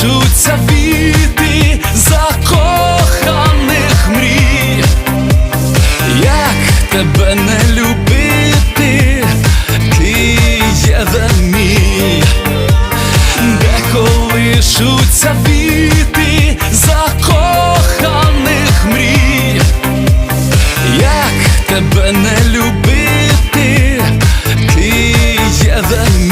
пишуться віти закоханих мрій, як тебе не любити, ти єден, мій, де колишуться віти закоханих мрій, як тебе не любити, ти єдин мій.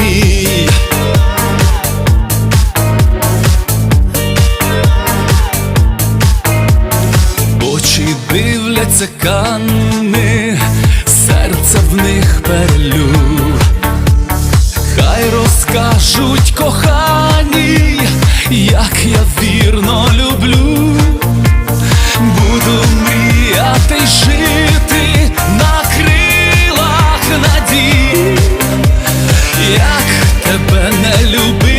Срібляться кани, серце в них перлю, хай розкажуть кохані, як я вірно люблю, буду мріяти жити на крилах надій, як тебе не любить.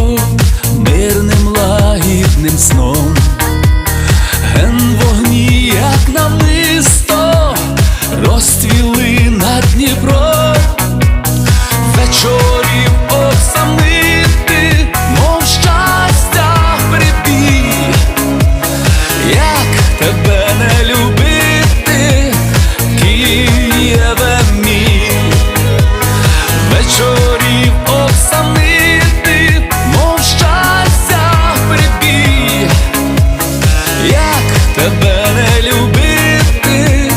любити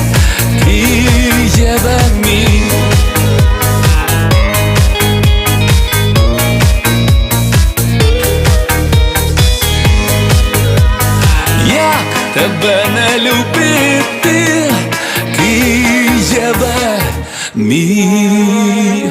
ти є. Як тебе не любити, ти є мій.